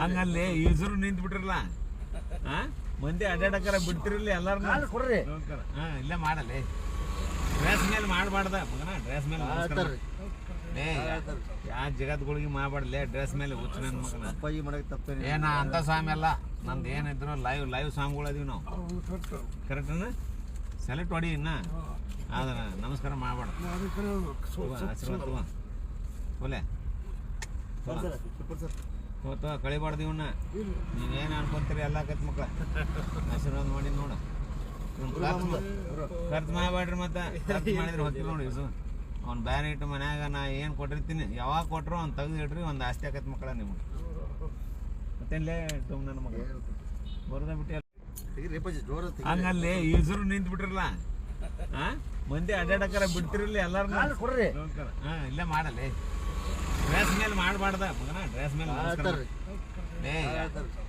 ಹಂಗಲ್ಲಿ ಈಸರು ನಿಂತ್ ಬಿಟ್ರಲ್ಲ ಮಂದಿ ಅಡ್ಡಾಡಕರ ಬಿಡ್ತಿರಲಿ ಎಲ್ಲಾರು ಕೊಡ್ರಿ. ಹಾ ಇಲ್ಲೇ ಮಾಡಲಿ ಡ್ರೆಸ್ ಮೇಲೆ ಮಾಡಬಾರ್ದ ಮಗನ ಡ್ರೆಸ್ ಮೇಲೆ ಯಾ ಜಗತ್ಗಳಿಗೆ ಮಾಡಬಾರ್ಲೆ ಡ್ರೆಸ್ ಮೇಲೆ ಹುಚ್ಚ ನನ್ನ ಮಗನ. ಅಪ್ಪಾಜಿ ಮಾಡಕ್ಕೆ ತಪ್ಪೇನೆ ಏನ ಅಂತ ಸ್ವಾಮಿ ಅಲ್ಲ ನಂದು ಏನಿದ್ರು ಲೈವ್ ಲೈವ್ ಸಾಂಗ್ಗಳು ಅದೀವಿ ನಾವು. ಕರೆಕ್ಟನ ಸೆಲೆಕ್ಟ್ ಮಾಡಿ ಇನ್ನ. ಅದನ್ನ ನಮಸ್ಕಾರ ಮಾಡಬೇಡ ಆಶೀರ್ವಾದ ಒಲೆ ಹೋತ ಕಳಿಬಾರ್ದು ಇವನ್ನ ನೀವೇನು ಅನ್ಕೊಂತೀರಿ ಎಲ್ಲ ಕತ್ ಮಕ್ಳ. ಆಶೀರ್ವಾದ ಮಾಡಿ ನೋಡ. ಖರ್ಚು ಮಾಡಬೇಡ್ರಿ ಮತ್ತೆ. ಖರ್ಚು ಮಾಡಿದ್ರೆ ಹೊತ್ತಿಲ್ಲ ನೋಡಿ ಇಸು ಅವ್ನು ಬ್ಯಾರೆ ಇಟ್ಟು ಮನ್ಯಾಗ ನಾ ಏನು ಕೊಟ್ಟಿರ್ತೀನಿ ಯಾವಾಗ ಕೊಟ್ರು ಅವ್ನು ತೆಗ್ದು ಇಡ್ರಿ ಒಂದು ಆಸ್ತಿ ಆಕತ್ ಮಕ್ಕಳ ನಿಮ್ಗೆ. ಮತ್ತೇನ್ಲೇ ಟುಮ್ ನನ್ನ ಮಗ? ಬರೋದ ಬಿಟ್ಟು ಹಂಗಲ್ಲಿ ಈಸರು ನಿಂತು ಬಿಟ್ರಲ್ಲ ಮಂದಿ ಅಡ್ಡಾಡಕರ ಬಿಡ್ತಿರಲ್ಲ ಎಲ್ಲಾರು ಕೊಡ್ರಿ. ಹಾ ಇಲ್ಲೇ ಮಾಡಲಿ ಡ್ರೆಸ್ ಮೇಲೆ ಮಾಡಬಾರ್ದ ಮಗನ? ಡ್ರೆಸ್ ಮೇಲೆ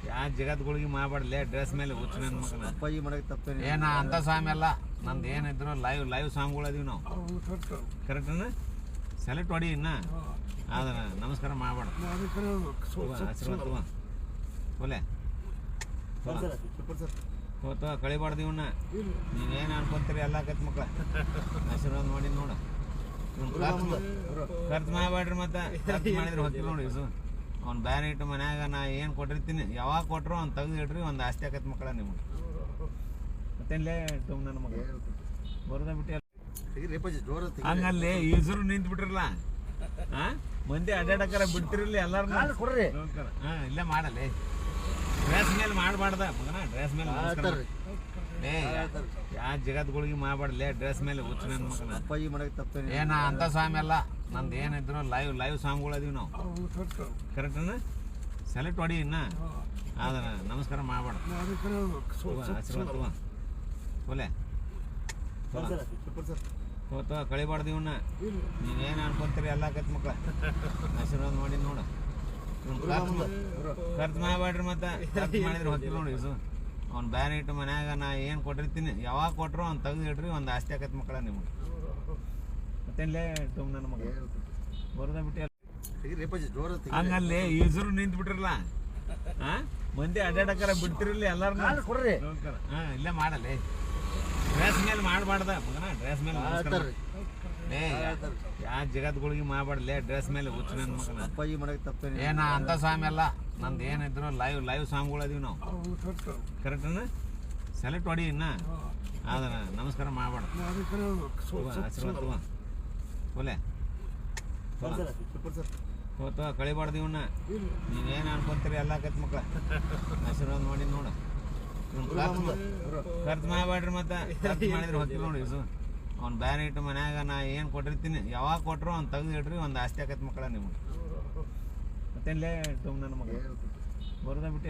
ಯಾ ಜಗತ್ಗಳಿಗೆ ಮಾಡಬಾರ್ಲೆ ಡ್ರೆಸ್ ಮೇಲೆ ಹುಚ್ಚ ನನ್ನ ಮಗನ. ಅಪ್ಪಾಜಿ ಮಾಡಕ್ ತಪ್ಪೇನೆ ಏನ ಅಂತ ಸ್ವಾಮಿ ಅಲ್ಲ. ನಂದು ಏನಿದ್ರು ಲೈವ್ ಲೈವ್ ಸಾಂಗ್ಗಳು ಅದೀವಿ ನಾವು. ಕರೆಕ್ಟನ ಸೆಲೆಕ್ಟ್ ಮಾಡಿ ಇನ್ನ. ಅದನ್ನ ನಮಸ್ಕಾರ ಮಾಡಬೇಡ ಒಲೆ ಕಳಿಬಾರ್ದು ಇವನ್ನ ನೀವೇನು ಅನ್ಕೊಂತೀರಿ ಎಲ್ಲ ಕತ್ ಮಕ್ಳ. ಆಶೀರ್ವಾದ ಮಾಡಿ ನೋಡ. ಖರ್ಚು ಮಾಡಬೇಡ್ರಿ ಮತ್ತೆ. ಖರ್ಚು ಮಾಡಿದ್ರೆ ಹೊತ್ತಿಲ್ಲ ನೋಡಿ ಸು ಅವ್ನು ಬ್ಯಾನ್ ಇಟ್ಟು ಮನ್ಯಾಗ ನಾ ಏನು ಕೊಟ್ಟಿರ್ತೀನಿ ಯಾವಾಗ ಕೊಟ್ರು ಅವ್ನು ತೆಗ್ದು ಇಡ್ರಿ ಒಂದು ಆಸ್ತಿ ಆಕತ್ ಮಕ್ಕಳ ನಿಮ್ಗೆ. ಮತ್ತೇನ್ಲೇ ಟುಮ್ ನನ್ನ ಮಗ? ಬರೋದ ಬಿಟ್ಟಿ ಹಂಗಲ್ಲಿ ಈಸರು ನಿಂತು ಬಿಟ್ರಲ್ಲ? ಹಾ ಮಂದಿ ಅಡ್ಡಾಡಕರ ಬಿಡ್ತಿರಲಿ ಎಲ್ಲಾರು ಕೊಡ್ರಿ. ಹಾ ಇಲ್ಲೇ ಮಾಡಲಿ ಡ್ರೆಸ್ ಮೇಲೆ ಮಾಡಬಾರ್ದ ಮಗನ? ಡ್ರೆಸ್ ಮೇಲೆ ಏ ಯಾ ಜಗತ್ಗಳಿಗೆ ಮಾಡಬಾರ್ಲೆ ಡ್ರೆಸ್ ಮೇಲೆ ಹುಚ್ಚ ನನ್ನ ಮಗನ. ಅಪ್ಪಾಜಿ ಮಾಡಕ್ ತಪ್ಪೇನೆ ಏನ ಅಂತ ಸ್ವಾಮಿ ಅಲ್ಲ. ನಂದು ಏನಿದ್ರು ಲೈವ್ ಲೈವ್ ಸಾಂಗ್ಗಳು ಅದೀವಿ ನಾವು. ಕರೆಕ್ಟನ ಸೆಲೆಕ್ಟ್ ಮಾಡಿ ಇನ್ನ. ಅದನ್ನ ನಮಸ್ಕಾರ ಮಾಡಬೇಡ ಆಶೀರ್ವಾದ ತಗೋ. ಒಲೆ. ಕಳಿಬಾರ್ದು ಇವನ್ನ ನೀವೇನು ಅನ್ಕೊಂತೀರಿ ಎಲ್ಲ ಕತ್ ಮಕ್ಳ. ಆಶೀರ್ವಾದ ಮಾಡಿ ನೋಡ. ಖರ್ಚು ಮಾಡಬೇಡ್ರಿ ಮತ್ತೆ. ಖರ್ಚು ಮಾಡಿದ್ರೆ ಹೊತ್ತಿಲ್ಲ ನೋಡಿ ಇಸು ಅವ್ನು ಬ್ಯಾನ್ ಇಟ್ಟು ಮನ್ಯಾಗ ನಾ ಏನು ಕೊಟ್ಟಿರ್ತೀನಿ ಯಾವಾಗ ಕೊಟ್ರು ಅವ್ನು ತೆಗ್ದು ಇಡ್ರಿ ಒಂದು ಆಸ್ತಿ ಆಕತ್ ಮಕ್ಕಳ ನಿಮ್ಗೆ. ಮತ್ತೇನ್ಲೇ ಟುಮ್ ನನ್ನ ಮಗ? ಬರೋದ ಬಿಟ್ಟು ಹಂಗಲ್ಲಿ ಈಸರು ನಿಂತು ಬಿಟ್ರಲ್ಲ ಹಾ ಮಂದಿ ಅಡ್ಡಾಡಕರ ಬಿಡ್ತಿರಲಿ ಎಲ್ಲಾರು ಕೊಡ್ರಿ. ಹಾ ಇಲ್ಲೇ ಮಾಡಲಿ. ಡ್ರೆಸ್ ಮೇಲೆ ಮಾಡಬಾರ್ದ ಮಗನ? ಡ್ರೆಸ್ ಮೇಲೆ ಏ ಯಾ ಜಗತ್ಗಳಿಗೆ ಮಾಡಬಾರ್ಲೆ ಡ್ರೆಸ್ ಮೇಲೆ ಹುಚ್ಚ ನನ್ನ ಮಗನ. ಅಪ್ಪಾಜಿ ಮಾಡಕ್ ತಪ್ಪೇನೆ ಏನ ಅಂತ ಸ್ವಾಮಿ ಅಲ್ಲ. ನಂದು ಏನಿದ್ರು ಲೈವ್ ಲೈವ್ ಸಾಂಗ್ಗಳು ಅದೀವಿ ನಾವು. ಕರೆಕ್ಟನ ಸೆಲೆಕ್ಟ್ ಹೊಡಿ ಇನ್ನ? ಅದನ್ನ ನಮಸ್ಕಾರ ಮಾಡಬೇಡ. ಆಶೀರ್ವಾದ ಒಲೆ ಹೋತ ಕಳಿಬಾರ್ದು ಇವನ್ನ ನೀವೇನು ಅನ್ಕೊಂತೀರಿ ಎಲ್ಲ ಕತ್ ಮಕ್ಳ. ಆಶೀರ್ವಾದ ಮಾಡಿ ನೋಡ. ಖರ್ಚು ಮಾಡಬೇಡ್ರಿ ಮತ್ತೆ. ಖರ್ಚು ಮಾಡಿದ್ರೆ ಹೊತ್ತಿಲ್ಲ ನೋಡಿ ಸು ಅವ್ನು ಬ್ಯಾನ್ ಇಟ್ಟು ಮನ್ಯಾಗ ನಾ ಏನು ಕೊಟ್ಟಿರ್ತೀನಿ, ಯಾವಾಗ ಕೊಟ್ರು ಅವ್ನು ತೆಗ್ದು ಇಡ್ರಿ, ಒಂದು ಆಸ್ತಿ ಆಕತ್ ಮಕ್ಕಳ ನಿಮ್ಗೆ. ಮತ್ತೇನ್ಲೇ ಟುಮ್ ನನ್ನ ಮಗ. ಬರೋದ ಬಿಟ್ಟು